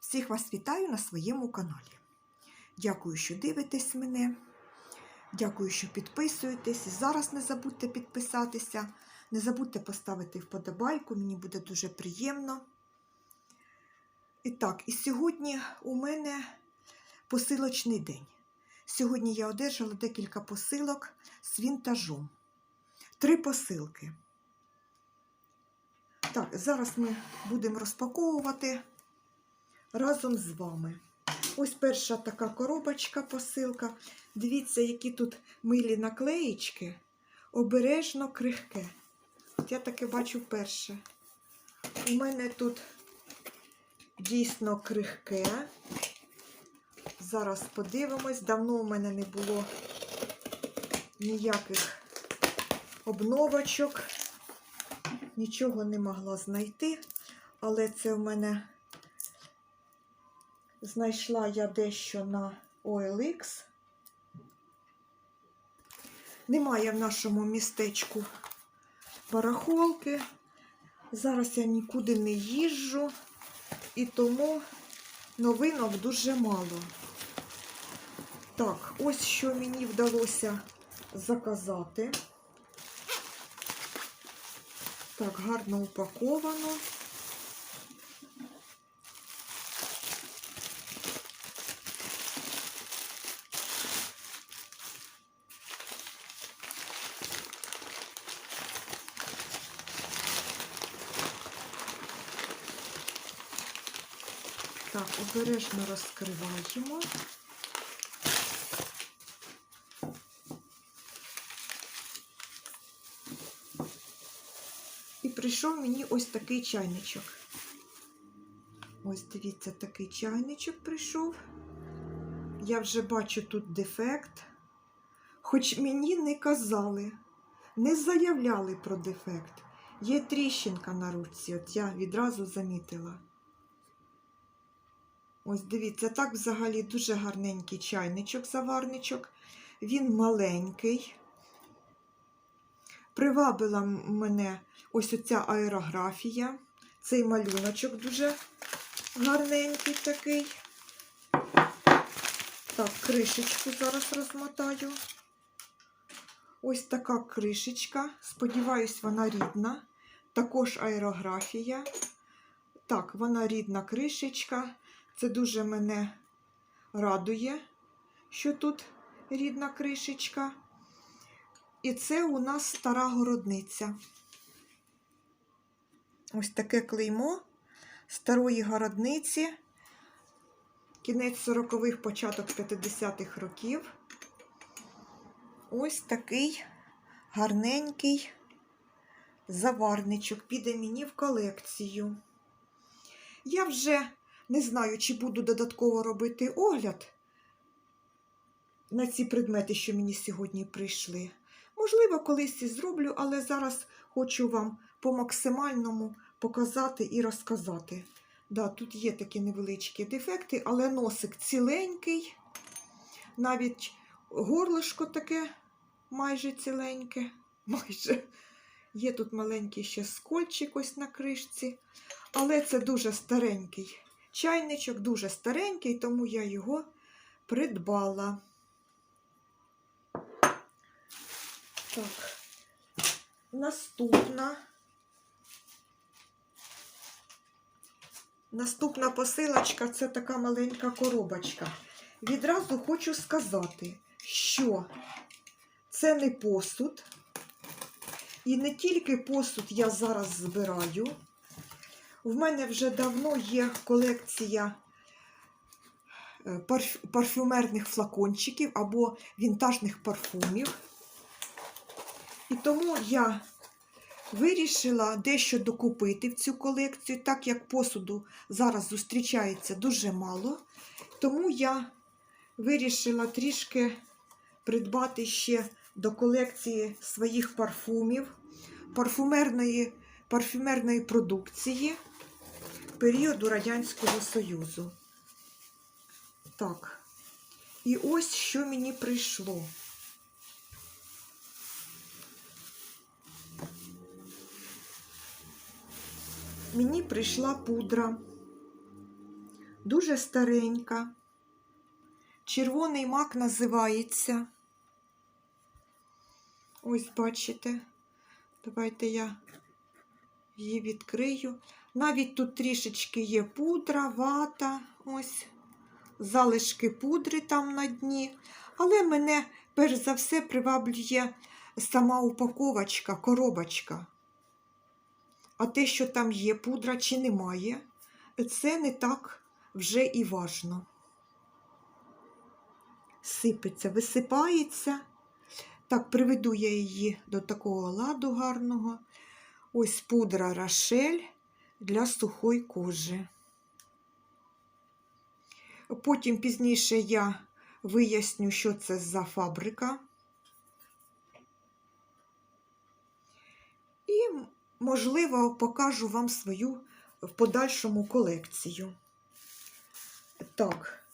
Всіх вас вітаю на своєму каналі. Дякую, що дивитесь мене. Дякую, що підписуєтесь. Зараз не забудьте підписатися. Не забудьте поставити вподобайку, мені буде дуже приємно. І так, і сьогодні у мене посилочний день. Сьогодні я одержала декілька посилок з вінтажом. Три посилки. Так, зараз ми будемо розпаковувати разом з вами. Ось перша така коробочка, посилка. Дивіться, які тут милі наклеїчки. Обережно крихке. От я таке бачу вперше. У мене тут дійсно крихке. Зараз подивимось. Давно у мене не було ніяких обновочок. Нічого не могла знайти, але це в мене знайшла я дещо на OLX. Немає в нашому містечку барахолки. Зараз я нікуди не їжджу, і тому новинок дуже мало. Так, ось що мені вдалося заказати. Так, гарно упаковано. Так, обережно розкриваємо. І прийшов мені ось такий чайничок. Ось дивіться, такий чайничок прийшов. Я вже бачу тут дефект. Хоч мені не казали, не заявляли про дефект. Є тріщинка на руці, от я відразу замітила. Ось дивіться, так взагалі дуже гарненький чайничок, заварничок. Він маленький. Привабила мене ось оця аерографія. Цей малюночок дуже гарненький такий. Так, кришечку зараз розмотаю. Ось така кришечка. Сподіваюсь, вона рідна. Також аерографія. Так, вона рідна кришечка. Це дуже мене радує, що тут рідна кришечка. І це у нас стара городниця. Ось таке клеймо старої городниці. Кінець 40-х, початок 50-х років. Ось такий гарненький заварничок піде мені в колекцію. Я вже не знаю, чи буду додатково робити огляд на ці предмети, що мені сьогодні прийшли. Можливо, колись і зроблю, але зараз хочу вам по максимальному показати і розказати. Да, тут є такі невеличкі дефекти, але носик ціленький, навіть горлишко таке майже ціленьке. Майже. Є тут маленький ще скольчик ось на кришці, але це дуже старенький чайничок, дуже старенький, тому я його придбала. Так, наступна. Наступна посилочка це така маленька коробочка. Відразу хочу сказати, що це не посуд. І не тільки посуд я зараз збираю. В мене вже давно є колекція е, парфюмерних флакончиків або вінтажних парфумів. І тому я вирішила дещо докупити в цю колекцію, так як посуду зараз зустрічається дуже мало. Тому я вирішила трішки придбати ще до колекції своїх парфумів, парфумерної, парфюмерної продукції періоду Радянського Союзу. Так. І ось що мені прийшло. Мені прийшла пудра дуже старенька. Червоний мак називається. Ось бачите. Давайте я її відкрию. Навіть тут трішечки є пудра, вата, ось залишки пудри там на дні. Але мене перш за все приваблює сама упаковочка, коробочка. А те, що там є пудра чи немає, це не так вже і важно. Сипеться, висипається. Так, приведу я її до такого ладу гарного. Ось пудра Рошель для сухої кожи. Потім пізніше я виясню, що це за фабрика. І, можливо, покажу вам свою в подальшому колекцію. Так.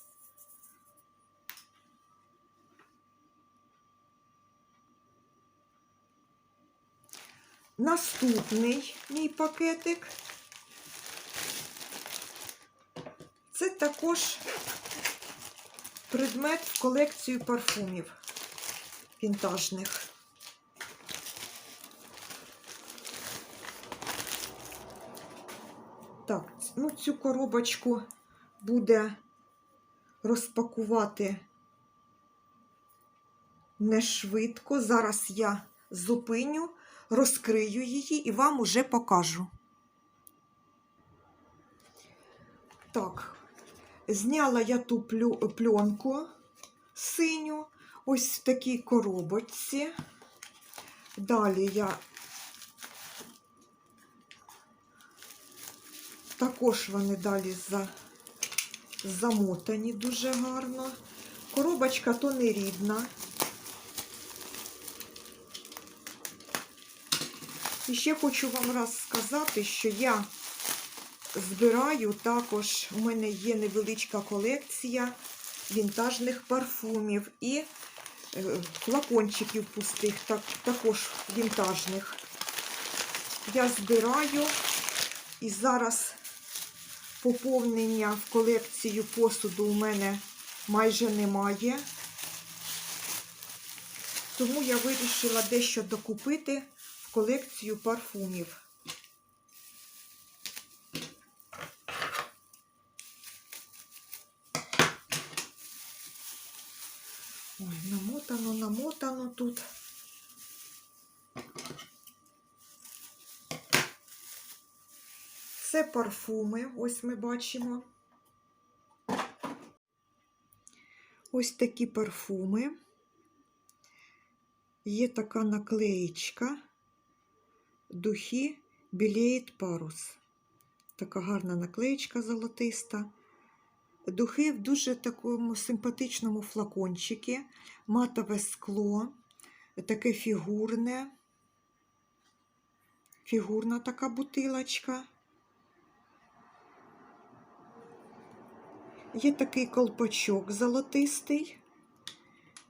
Наступний мій пакетик. Це також предмет в колекцію парфумів вінтажних. Так, ну цю коробочку буде розпакувати не швидко. Зараз я зупиню, розкрию її і вам уже покажу. Так, зняла я ту пленку синю, ось в такій коробочці. Далі я також вони далі за, замотані дуже гарно. Коробочка то не рідна. І ще хочу вам раз сказати, що я збираю також, у мене є невеличка колекція вінтажних парфумів і е, флакончиків пустих, так, також вінтажних. Я збираю і зараз поповнення в колекцію посуду у мене майже немає. Тому я вирішила дещо докупити в колекцію парфумів. Намотано, намотано тут. Це парфуми, ось ми бачимо. Ось такі парфуми. Є така наклеєчка. Духи білеєт парус. Така гарна наклеєчка золотиста. Духи в дуже такому симпатичному флакончику, матове скло, таке фігурне, фігурна така бутилочка. Є такий колпачок золотистий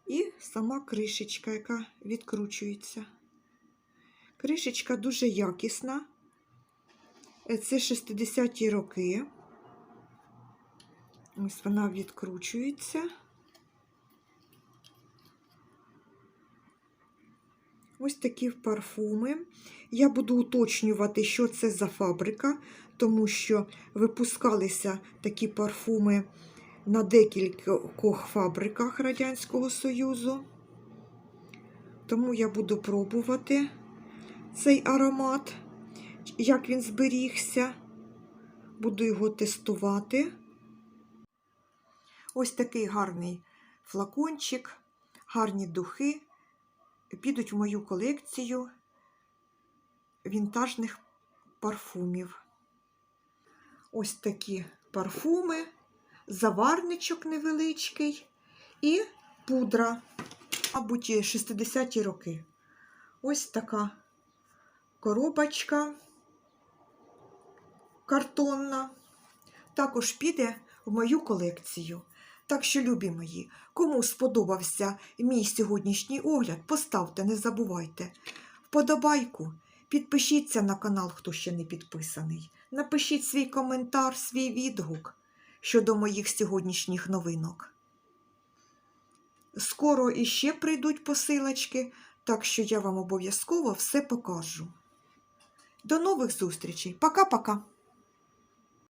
і сама кришечка, яка відкручується. Кришечка дуже якісна. Це 60-ті роки. Ось вона відкручується. Ось такі парфуми. Я буду уточнювати, що це за фабрика, тому що випускалися такі парфуми на декількох фабриках Радянського Союзу. Тому я буду пробувати цей аромат, як він зберігся. Буду його тестувати. Ось такий гарний флакончик, гарні духи підуть в мою колекцію вінтажних парфумів. Ось такі парфуми, заварничок невеличкий і пудра, мабуть, 60-ті роки. Ось така коробочка картонна. Також піде в мою колекцію. Так що, любі мої, кому сподобався мій сьогоднішній огляд, поставте, не забувайте. Вподобайку, підпишіться на канал, хто ще не підписаний. Напишіть свій коментар, свій відгук, щодо моїх сьогоднішніх новинок. Скоро іще прийдуть посилочки, так що я вам обов'язково все покажу. До нових зустрічей. Пока-пока.